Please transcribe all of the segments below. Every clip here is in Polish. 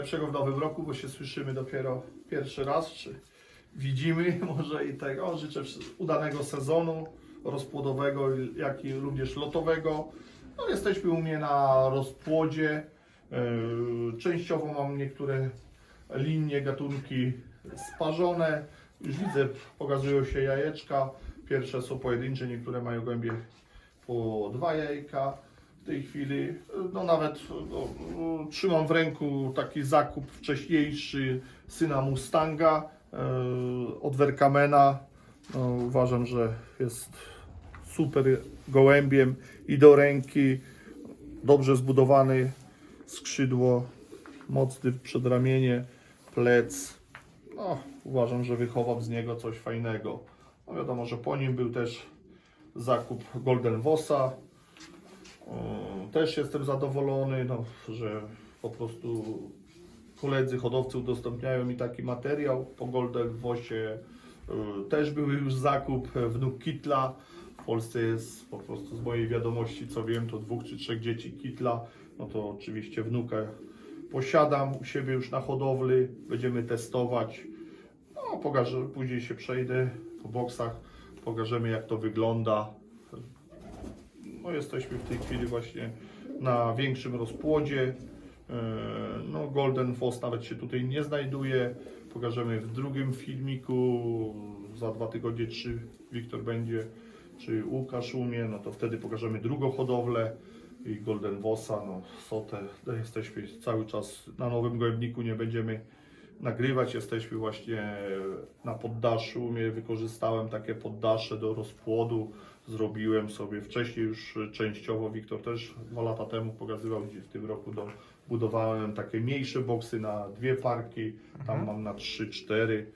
najlepszego w nowym roku, bo się słyszymy dopiero pierwszy raz, czy widzimy może i tego. Życzę wszy- udanego sezonu rozpłodowego, jak i również lotowego. No, jesteśmy u mnie na rozpłodzie. E, Częściowo mam niektóre linie, gatunki sparzone. Już widzę, pokazują się jajeczka. Pierwsze są pojedyncze, niektóre mają głębie po dwa jajka tej chwili. No nawet no, trzymam w ręku taki zakup wcześniejszy syna Mustanga e, od Werkamena. No, uważam, że jest super gołębiem i do ręki. Dobrze zbudowany skrzydło, mocny przedramienie, plec. No, uważam, że wychowam z niego coś fajnego. No wiadomo, że po nim był też zakup Golden Vossa. O, Też jestem zadowolony, no, że po prostu koledzy hodowcy udostępniają mi taki materiał. Po Golden Vossie y, też był już zakup e, wnuk Kitla. W Polsce jest po prostu z mojej wiadomości, co wiem, to dwóch czy trzech dzieci Kitla. No to oczywiście wnuka posiadam u siebie już na hodowli. Będziemy testować. No, pokażę, później się przejdę po boksach, pokażemy jak to wygląda. No, jesteśmy w tej chwili właśnie na większym rozpłodzie. E, No, Golden Foss nawet się tutaj nie znajduje. Pokażemy w drugim filmiku. Za dwa tygodnie, czy Wiktor będzie, czy Łukasz umie, no to wtedy pokażemy drugą hodowlę i Golden Vossa. No, sotę. Jesteśmy cały czas na nowym gołębniku, nie będziemy nagrywać. Jesteśmy właśnie na poddaszu. Wykorzystałem takie poddasze do rozpłodu. Zrobiłem sobie wcześniej już częściowo. Wiktor też dwa lata temu pokazywał, gdzie w tym roku do, budowałem takie mniejsze boksy na dwie parki. Tam mam na trzy, cztery.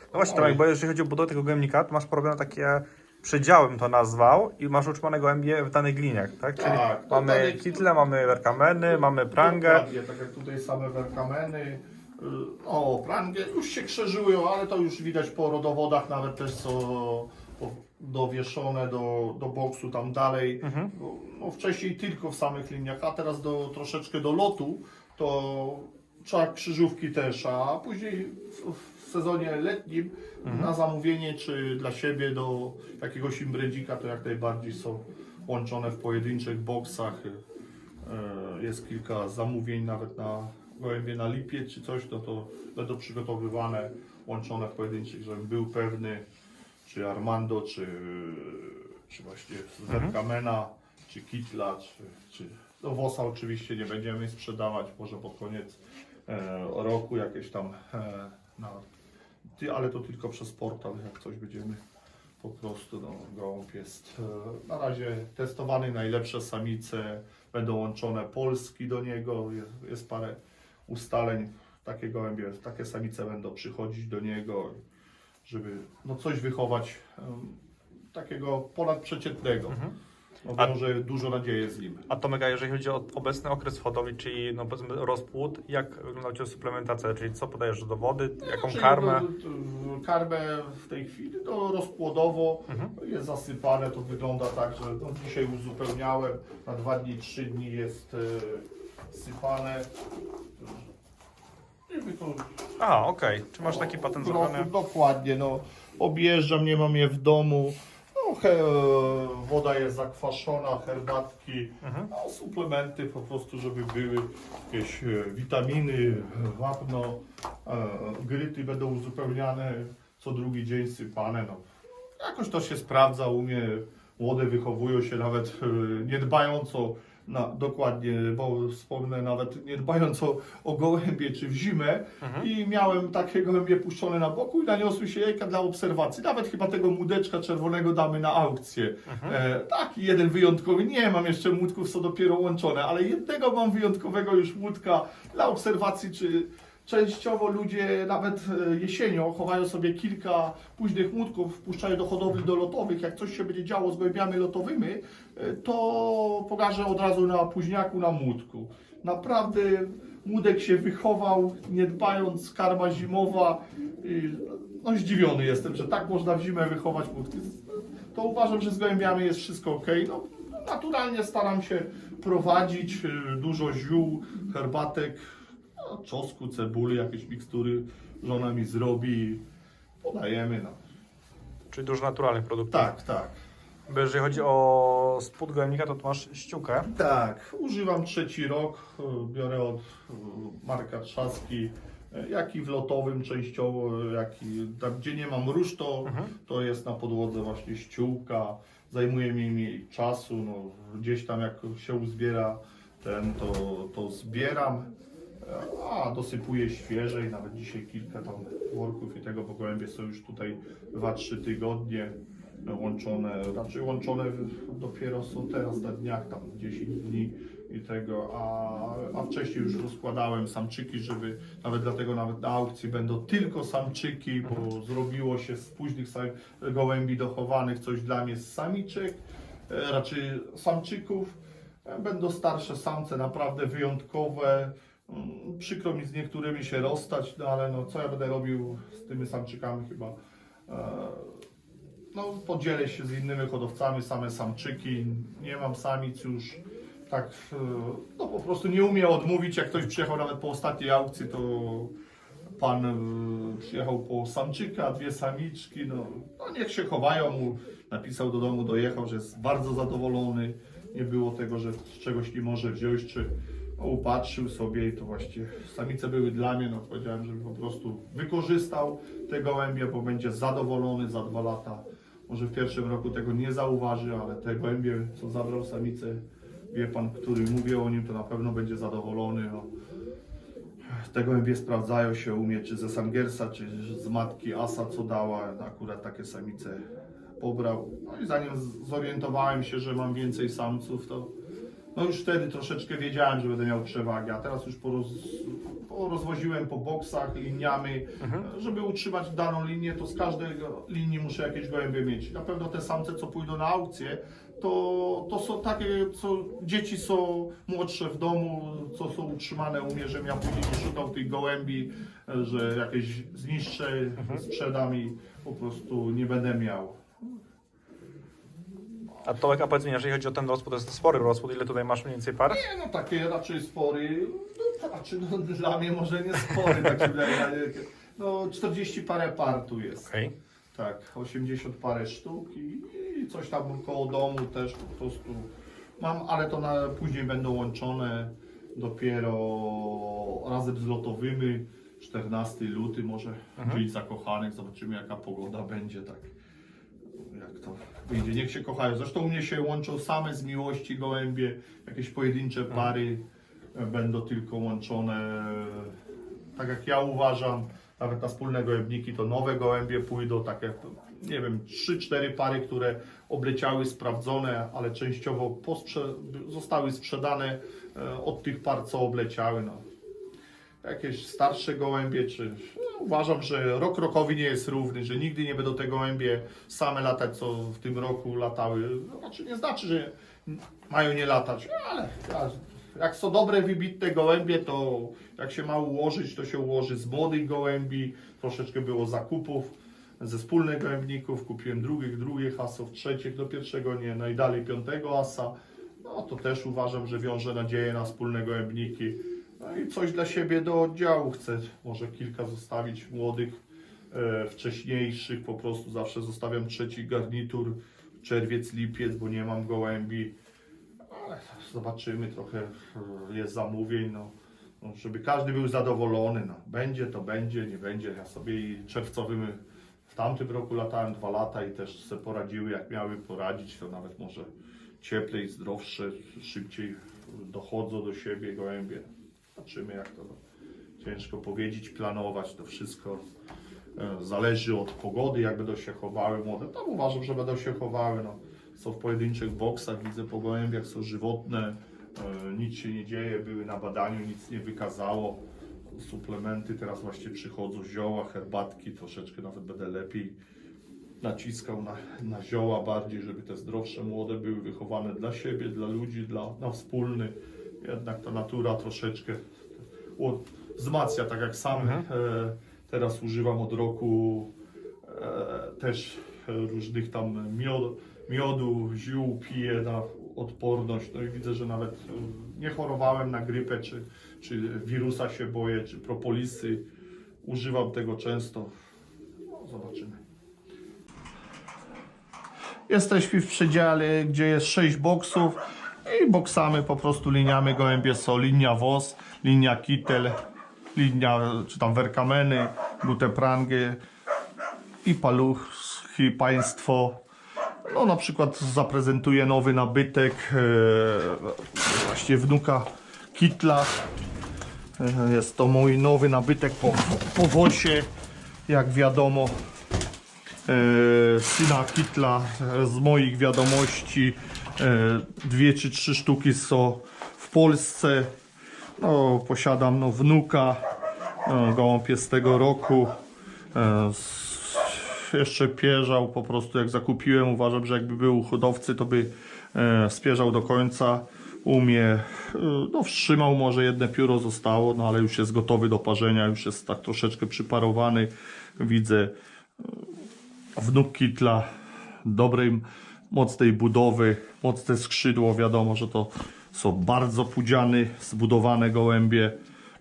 No właśnie. Tomek, bo jeżeli chodzi o budowę tego gołębnika, to masz porobione takie przedziałem to nazwał i masz utrzymane gołębie w danych liniach, tak? Czyli Tak, mamy kitle, mamy werkameny, mamy prangę. Dokładnie, tak jak tutaj same werkameny. Y, O, prangę już się krzyżują, ale to już widać po rodowodach nawet też co dowieszone do, do boksu tam dalej. Mhm. Bo, No, wcześniej tylko w samych liniach, a teraz do, troszeczkę do lotu to trzeba krzyżówki też, a później w, w sezonie letnim na zamówienie czy dla siebie do jakiegoś imbredzika to jak najbardziej są łączone w pojedynczych boksach. E, Jest kilka zamówień nawet na gołębie na lipiec czy coś, no to będą przygotowywane, łączone w pojedynczych, żebym był pewny, czy Armando, czy, czy właśnie z Werkamena, czy Kitla, czy, czy no Wosa oczywiście nie będziemy sprzedawać, może pod koniec e, roku jakieś tam e, na, ty, ale to tylko przez portal, jak coś będziemy po prostu, no, gołąb jest e, na razie testowany, najlepsze samice będą łączone Polski do niego, jest, jest parę ustaleń, takie gołębie, takie samice będą przychodzić do niego, żeby no, coś wychować em, takiego ponadprzeciętnego. No, A- wiąże dużo nadzieję z nim. A Tomek, a jeżeli chodzi o obecny okres hodowli, czyli no powiedzmy rozpłód, jak wygląda Ciebie suplementacja, czyli co podajesz do wody, jaką karmę? no, to- to- Karmę w tej chwili no, rozpłodowo Mhm. jest zasypane, to wygląda tak, że no, dzisiaj uzupełniałem, na dwa dni, trzy dni jest e, sypane. To Aha, okej. Czy masz taki patent roku- zrobiony? Dokładnie, no objeżdżam, nie mam je w domu. No, he, woda jest zakwaszona, herbatki, Mhm. no, suplementy po prostu, żeby były jakieś e, witaminy, wapno, e, gryty będą uzupełniane co drugi dzień sypane. No. Jakoś to się sprawdza u mnie. Młode wychowują się nawet e, nie dbając o, na, dokładnie, bo wspomnę nawet nie dbając o, o gołębie czy w zimę Mhm. i miałem takie gołębie puszczone na boku i naniosły się jajka dla obserwacji. Nawet chyba tego młodeczka czerwonego damy na aukcję. E, taki jeden wyjątkowy. Nie mam jeszcze młódków, są dopiero łączone, ale jednego mam wyjątkowego już młódka dla obserwacji, czy częściowo ludzie nawet e, jesienią chowają sobie kilka późnych młódków, wpuszczają do hodowli dolotowych. Jak coś się będzie działo z gołębiami lotowymi, to pokażę od razu na późniaku, na młódku. Naprawdę młódek się wychował, nie dbając, karma zimowa. No zdziwiony jestem, że tak można w zimę wychować młódki. To uważam, że z gołębiami jest wszystko ok. No, naturalnie staram się prowadzić y, dużo ziół, herbatek, no, czosku, cebuli, jakieś mikstury żona mi zrobi. Podajemy. No. Czyli dużo naturalnych produktów. Tak, tak. Bo jeżeli chodzi o spód gołębnika, to tu masz ściółkę. Tak, używam trzeci rok, y, biorę od y, Marka Trzaski, y, jak i w lotowym częściowo, jak i tam gdzie nie mam róż, to, to jest na podłodze właśnie ściółka, zajmuje mi mniej czasu, no, gdzieś tam jak się uzbiera ten, to, to zbieram, a dosypuję świeżej, nawet dzisiaj kilka tam worków i tego, bo gołębie są już tutaj 2-3 tygodnie łączone, raczej łączone w- dopiero są teraz na dniach, tam 10 dni i tego, a, a wcześniej już rozkładałem samczyki, żeby nawet dlatego nawet na aukcji będą tylko samczyki, bo zrobiło się z późnych gołębi dochowanych coś dla mnie z samiczek, e, raczej samczyków. E, Będą starsze samce, naprawdę wyjątkowe. Mm, Przykro mi z niektórymi się rozstać, no ale no co ja będę robił z tymi samczykami chyba. No, podzielę się z innymi hodowcami, same samczyki, nie mam samic już. Tak, e, no po prostu nie umiem odmówić, jak ktoś przyjechał nawet po ostatniej aukcji, to pan e, przyjechał po samczyka, dwie samiczki, no, no niech się chowają. Mu, napisał do domu, dojechał, że jest bardzo zadowolony, nie było tego, że z czegoś nie może wziąć, czy no, upatrzył sobie i to właściwie samice były dla mnie, no powiedziałem, żeby po prostu wykorzystał te gołębie, bo będzie zadowolony za dwa lata. Może w pierwszym roku tego nie zauważy, ale te gołębie, co zabrał samicę, wie pan, który mówi o nim, to na pewno będzie zadowolony. No. Te gołębie sprawdzają się u mnie, czy ze Sangersa, czy z matki Asa, co dała. Akurat takie samice pobrał. No i zanim zorientowałem się, że mam więcej samców, to no już wtedy troszeczkę wiedziałem, że będę miał przewagę, a teraz już poroz, porozwoziłem po boksach liniami, żeby utrzymać daną linię, to z każdej linii muszę jakieś gołębie mieć. Na pewno te samce, co pójdą na aukcję, to, to są takie, co dzieci są młodsze w domu, co są utrzymane u mnie, żebym ja później nie szukał tych gołębi, że jakieś zniszczę, sprzedam i po prostu nie będę miał. A Tomek, a powiedz mi, jeżeli chodzi o ten rozpód, to jest spory rozpód, ile tutaj masz mniej więcej par? Nie, no takie raczej spory, no, znaczy, no, dla mnie może nie spory, tak się wydaje, ale no 40 parę par tu jest. Okej. Tak, 80 parę sztuk i, i coś tam koło domu też po prostu mam, ale to na, później będą łączone dopiero razem z lotowymi. 14 luty może dzień zakochanych, zobaczymy jaka pogoda będzie, tak jak to wyjdzie. Niech się kochają. Zresztą u mnie się łączą same z miłości gołębie, jakieś pojedyncze pary e, będą tylko łączone, tak jak ja uważam, nawet na wspólne gołębniki to nowe gołębie pójdą, takie, nie wiem, 3-4 pary, które obleciały, sprawdzone, ale częściowo posprze- zostały sprzedane e, od tych par, co obleciały. No. Jakieś starsze gołębie, czy no, uważam, że rok rokowi nie jest równy, że nigdy nie będą te gołębie same latać, co w tym roku latały. No, Znaczy nie znaczy, że mają nie latać, no, ale ja- jak są dobre, wybitne gołębie, to jak się ma ułożyć, to się ułoży z młodych gołębi. Troszeczkę było zakupów ze wspólnych gołębników. Kupiłem drugich, drugich asów, trzecich do pierwszego nie, no i dalej piątego asa. No to też uważam, że wiąże nadzieję na wspólne gołębniki. No i coś dla siebie do oddziału chcę. Może kilka zostawić młodych, e, wcześniejszych. Po prostu zawsze zostawiam trzeci garnitur, czerwiec, lipiec, bo nie mam gołębi. Ale zobaczymy, trochę e, jest zamówień, no, no, żeby każdy był zadowolony. No. Będzie to będzie, nie będzie. Ja sobie i czerwcowymi w tamtym roku latałem dwa lata i też sobie poradziły, jak miały poradzić, to nawet może cieplej, zdrowsze, szybciej dochodzą do siebie gołębie. Zobaczymy jak to. Ciężko powiedzieć, planować to wszystko. e, Zależy od pogody, jak będą się chowały młode. Tam uważam, że będą się chowały. No. Są w pojedynczych boksach, widzę po gołębiach, są żywotne, e, nic się nie dzieje, były na badaniu, nic nie wykazało. Suplementy teraz właśnie przychodzą, zioła, herbatki, troszeczkę nawet będę lepiej naciskał na, na zioła bardziej, żeby te zdrowsze młode były wychowane dla siebie, dla ludzi, dla, na wspólny. Jednak ta natura troszeczkę wzmacnia, tak jak sam e, teraz używam od roku e, też różnych tam miod, miodu, ziół piję na odporność. No i widzę, że nawet e, nie chorowałem na grypę, czy, czy wirusa się boję, czy propolisy. Używam tego często. No, zobaczymy. Jesteśmy w przedziale, gdzie jest 6 boksów i boksamy po prostu liniami gołębie są linia WOS, linia Kittel, linia czy tam Werkameny, Guteprangy i paluchy państwo. No na przykład zaprezentuję nowy nabytek e, właśnie wnuka Kitla. E, Jest to mój nowy nabytek po, po WOSie, jak wiadomo e, syna Kitla z moich wiadomości dwie czy trzy sztuki są w Polsce. No, posiadam no, wnuka no, gołąb jest z tego roku. E, jeszcze pierzał po prostu jak zakupiłem uważam, że jakby był hodowcy to by e, spierzał do końca. Umie, e, no wstrzymał może jedne pióro zostało, no ale już jest gotowy do parzenia, już jest tak troszeczkę przyparowany. Widzę wnuk Kitla, dobrej, mocnej budowy, mocne skrzydło, wiadomo, że to są bardzo pudziane, zbudowane gołębie.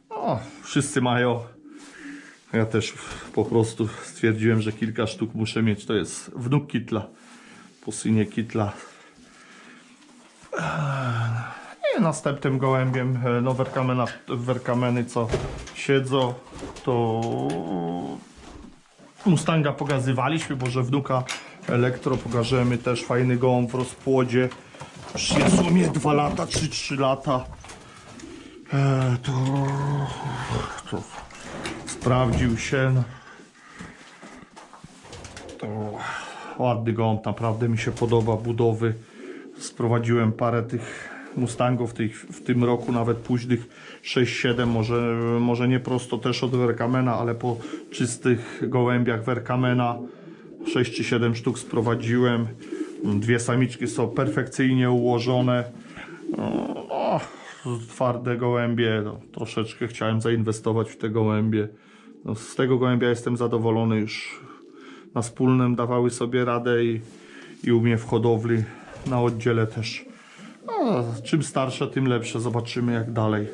No, wszyscy mają. Ja też po prostu stwierdziłem, że kilka sztuk muszę mieć. To jest wnuk Kitla, po synie Kitla. I następnym gołębiem, e, no werkamena, werkameny co siedzą, to Mustanga pokazywaliśmy, bo że wnuka elektro pokażemy też fajny gołąb w rozpłodzie. Już mnie 2 lata czy 3 lata. E, to, to sprawdził się. To ładny gołąb, naprawdę mi się podoba budowy. Sprowadziłem parę tych Mustangów tych, w tym roku, nawet późnych 6-7, może, może nie prosto też od Werkamena, ale po czystych gołębiach Werkamena 6 czy 7 sztuk sprowadziłem. Dwie samiczki są perfekcyjnie ułożone. No, twarde gołębie, no, troszeczkę chciałem zainwestować w te gołębie. No, z tego gołębia jestem zadowolony już na wspólnym dawały sobie radę i, i u mnie w hodowli na oddziale też. No, czym starsze, tym lepsze. Zobaczymy jak dalej.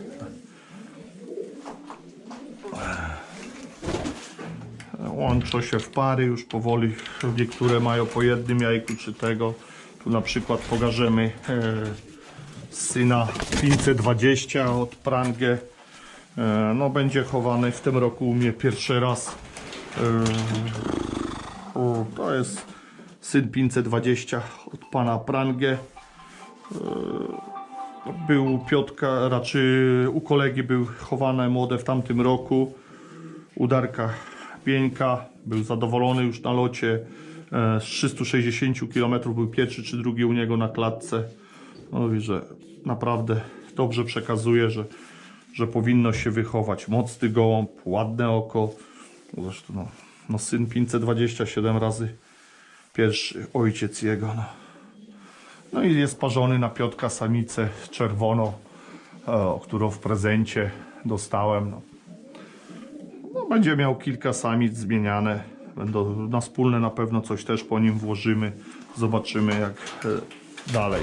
Łączą się w pary już powoli. Niektóre mają po jednym jajku czy tego. Tu na przykład pokażemy e, syna 520 od Prangę. E, no będzie chowany w tym roku u mnie pierwszy raz. E, o, to jest syn 520 od pana Prangę. Był Piotka, raczej u kolegi był chowane młode w tamtym roku. U Bieńka był zadowolony już na locie. E, Z 360 km był pierwszy czy drugi u niego na klatce. Mówi, że naprawdę dobrze przekazuje, że, że powinno się wychować. Mocny gołąb, ładne oko. Zresztą no, no syn 527 razy pierwszy ojciec jego. No. No i jest parzony na Piotka samicę czerwoną, e, którą w prezencie dostałem. No. No, będzie miał kilka samic zmieniane. Będą na wspólne na pewno coś też po nim włożymy. Zobaczymy jak e, dalej.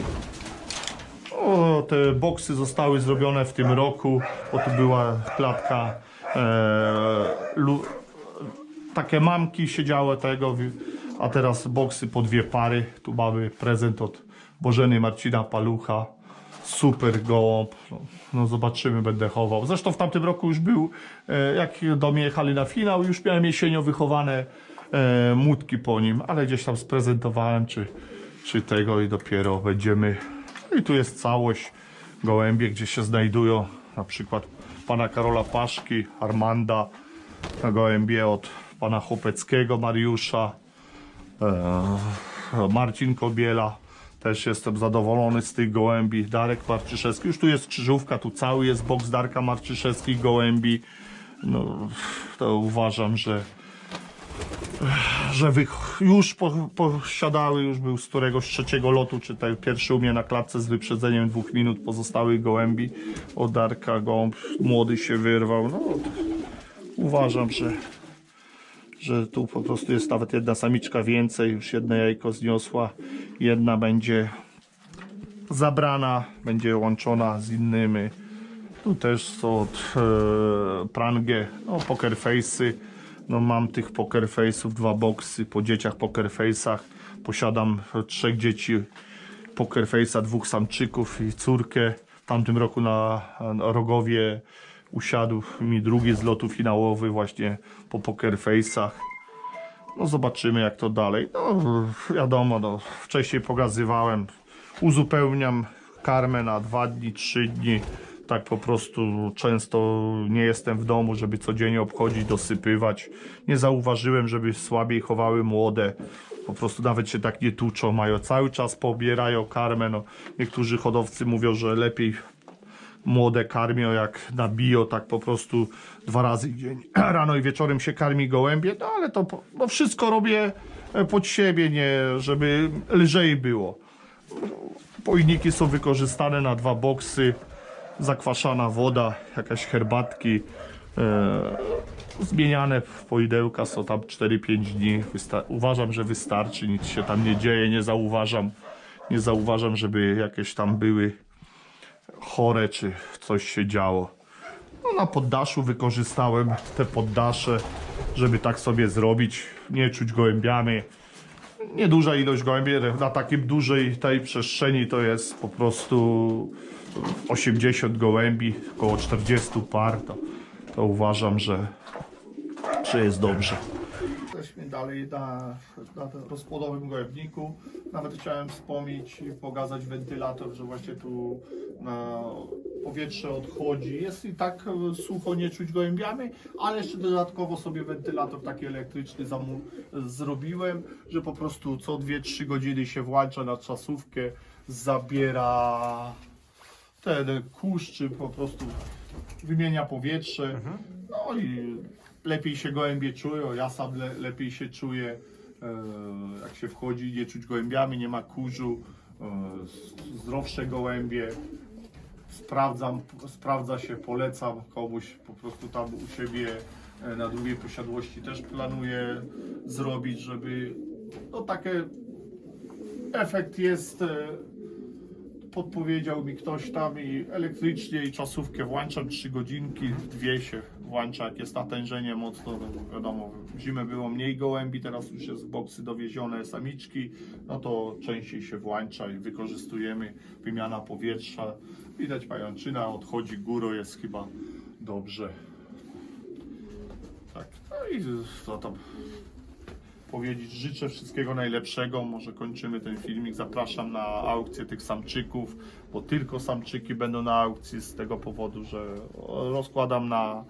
O, te boksy zostały zrobione w tym roku, bo tu była klatka e, takie mamki siedziały tego, a teraz boksy po dwie pary. Tu mamy prezent od Bożeny Marcina Palucha. Super gołąb. No, zobaczymy, będę chował. Zresztą w tamtym roku już był, e, jak do mnie jechali na finał, już miałem jesienią wychowane e, mutki po nim, ale gdzieś tam sprezentowałem, czy, czy tego i dopiero będziemy. No i tu jest całość gołębie, gdzie się znajdują na przykład pana Karola Paszki, Armanda, gołębie od pana Chopeckiego, Mariusza, e, Marcin Kobiela. Też jestem zadowolony z tych gołębi. Darek Marczyszewski. Już tu jest krzyżówka, tu cały jest boks Darka Marczyszewskich gołębi. No, to uważam, że że wy już po, posiadały, już był z któregoś trzeciego lotu, czy ten pierwszy u mnie na klatce z wyprzedzeniem dwóch minut pozostałych gołębi. Od Darka gołąb młody się wyrwał. No, uważam, że, że tu po prostu jest nawet jedna samiczka więcej, już jedno jajko zniosła, jedna będzie zabrana, będzie łączona z innymi. Tu też są od e, no poker face'y. No mam tych poker face'ów, dwa boksy po dzieciach poker face'ach. Posiadam trzech dzieci poker face'a, dwóch samczyków i córkę. W tamtym roku na, na Rogowie usiadł mi drugi z lotu finałowy właśnie po poker face'ach. No zobaczymy jak to dalej. No wiadomo, no, wcześniej pokazywałem. Uzupełniam karmę na dwa dni, trzy dni. Tak po prostu często nie jestem w domu, żeby codziennie obchodzić, dosypywać. Nie zauważyłem, żeby słabiej chowały młode. Po prostu nawet się tak nie tuczą, mają cały czas pobierają karmę. No, niektórzy hodowcy mówią, że lepiej młode karmią jak na bio, tak po prostu dwa razy dzień. Rano i wieczorem się karmi gołębie, no ale to no wszystko robię e, pod siebie, nie, żeby lżej było. Pojniki są wykorzystane na dwa boksy, zakwaszana woda, jakaś herbatki. E, zmieniane poidełka są tam 4-5 dni. Wysta- uważam, że wystarczy, nic się tam nie dzieje, nie zauważam. Nie zauważam, żeby jakieś tam były chore, czy coś się działo. No na poddaszu wykorzystałem te poddasze, żeby tak sobie zrobić, nie czuć gołębiami. Nieduża ilość gołębi, na takim dużej tej przestrzeni to jest po prostu 80 gołębi, około 40 par, to, to uważam, że, że jest dobrze. Dalej na, na tym rozpłodowym gołębniku. Nawet chciałem wspomnieć i pokazać wentylator, że właśnie tu na powietrze odchodzi. Jest i tak e, sucho, nie czuć gołębiami, ale jeszcze dodatkowo sobie wentylator taki elektryczny zrobiłem, że po prostu co 2-3 godziny się włącza na czasówkę, zabiera ten kurz, czy po prostu wymienia powietrze. No i lepiej się gołębie czują, ja sam le, lepiej się czuję, e, jak się wchodzi, nie czuć gołębiami, nie ma kurzu, e, zdrowsze gołębie. Sprawdzam, sprawdza się, polecam komuś po prostu tam u siebie e, na drugiej posiadłości też planuję zrobić, żeby no takie efekt jest e, podpowiedział mi ktoś tam i elektrycznie i czasówkę włączam 3 godzinki, dwie się włącza, jak jest natężenie mocno, no wiadomo, w zimę było mniej gołębi, teraz już jest w boksy dowiezione samiczki, no to częściej się włącza i wykorzystujemy wymiana powietrza. Widać pajęczyna, odchodzi górą, jest chyba dobrze. Tak, no i co tam powiedzieć. Życzę wszystkiego najlepszego. Może kończymy ten filmik. Zapraszam na aukcję tych samczyków, bo tylko samczyki będą na aukcji z tego powodu, że rozkładam na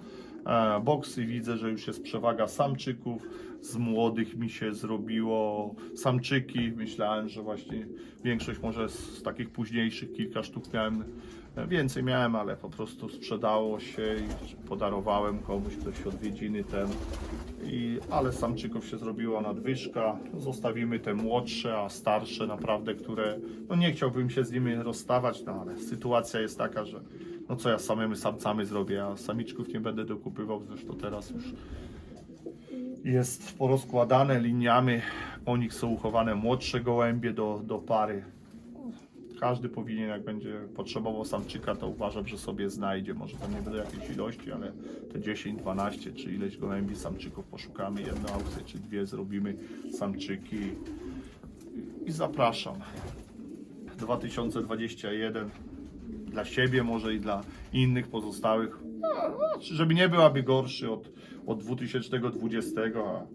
boksy. Widzę, że już jest przewaga samczyków. Z młodych mi się zrobiło samczyki. Myślałem, że właśnie większość może z takich późniejszych, kilka sztuk miałem. e, Więcej miałem, ale po prostu sprzedało się i podarowałem komuś, ktoś odwiedziny ten. I, ale samczyków się zrobiła nadwyżka. Zostawimy te młodsze, a starsze naprawdę, które no nie chciałbym się z nimi rozstawać, no ale sytuacja jest taka, że no co ja z samymi samcami zrobię, a samiczków nie będę dokupywał, zresztą teraz już jest porozkładane liniami, o nich są uchowane młodsze gołębie do, do pary. Każdy powinien, jak będzie potrzebował samczyka, to uważam, że sobie znajdzie. Może tam nie będą jakieś ilości, ale te 10, 12 czy ileś gołębi samczyków poszukamy, jedną aukcję czy dwie zrobimy samczyki i zapraszam. 2021 dla siebie może i dla innych pozostałych, no, no, żeby nie byłaby gorszy od, od 2020, a,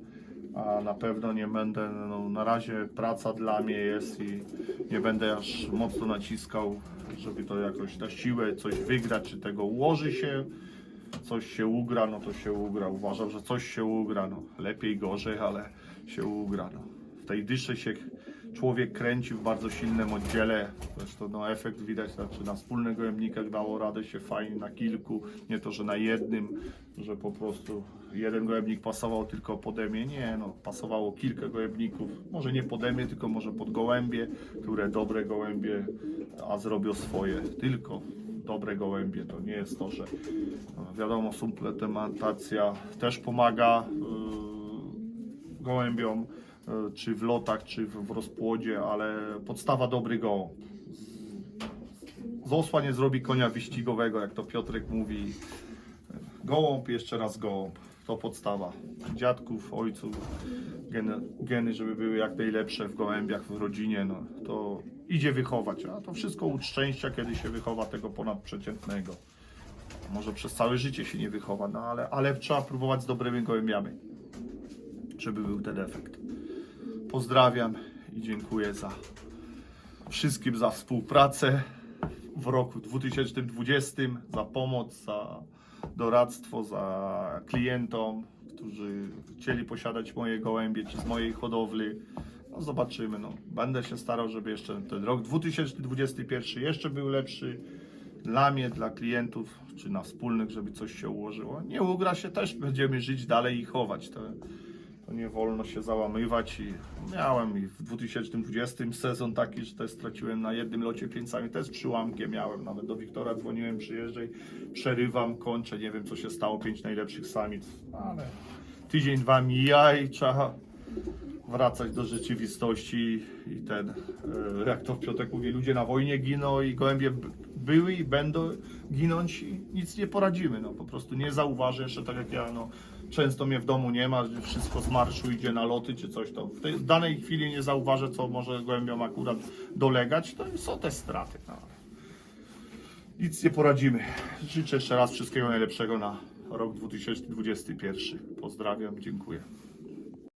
a na pewno nie będę, no, na razie praca dla mnie jest i nie będę aż mocno naciskał, żeby to jakoś na siłę coś wygrać, czy tego ułoży się, coś się ugra, no to się ugra. Uważam, że coś się ugra, no lepiej, gorzej, ale się ugra. No. W tej dyszy się człowiek kręci w bardzo silnym oddziale. Zresztą no, efekt widać, znaczy na wspólnych gołębnikach dało radę się fajnie, na kilku, nie to, że na jednym, że po prostu jeden gołębnik pasował tylko pode mnie. Nie, no, pasowało kilka gołębników. Może nie pode mnie, tylko może pod gołębie, które dobre gołębie, a zrobią swoje. Tylko dobre gołębie, to nie jest to, że no, wiadomo, suplementacja też pomaga yy, gołębiom, czy w lotach, czy w, rozpłodzie, ale podstawa dobry gołąb. z osła nie zrobi konia wyścigowego, jak to Piotrek mówi. Gołąb, jeszcze raz gołąb. To podstawa. Dziadków, ojców, geny, geny, żeby były jak najlepsze w gołębiach, w rodzinie, no to idzie wychować. A to wszystko łód szczęścia, kiedy się wychowa tego ponadprzeciętnego. Może przez całe życie się nie wychowa, no ale, ale trzeba próbować z dobrymi gołębiami, żeby był ten efekt. Pozdrawiam i dziękuję za wszystkim za współpracę w roku 2020, za pomoc, za doradztwo, za klientom, którzy chcieli posiadać moje gołębie czy z mojej hodowli. No zobaczymy. No. Będę się starał, żeby jeszcze ten rok 2021 jeszcze był lepszy dla mnie, dla klientów, czy na wspólnych, żeby coś się ułożyło. Nie ugra się też, będziemy żyć dalej i chować. To, to nie wolno się załamywać i miałem i w 2020 sezon taki, że też straciłem na jednym locie pięć sami, też przyłamkiem miałem, nawet do Wiktora dzwoniłem, przyjeżdżaj, przerywam, kończę, nie wiem co się stało, pięć najlepszych samic, ale tydzień, dwa mija i trzeba wracać do rzeczywistości i ten, e, jak to Piotrek mówi, ludzie na wojnie giną i gołębie były i będą ginąć i nic nie poradzimy, no po prostu nie zauważę jeszcze tak jak ja, no często mnie w domu nie ma, wszystko z marszu idzie na loty czy coś, to w tej w danej chwili nie zauważę, co może gołębiom akurat dolegać, to są te straty, no. Nic nie poradzimy. Życzę jeszcze raz wszystkiego najlepszego na rok 2021. Pozdrawiam, dziękuję.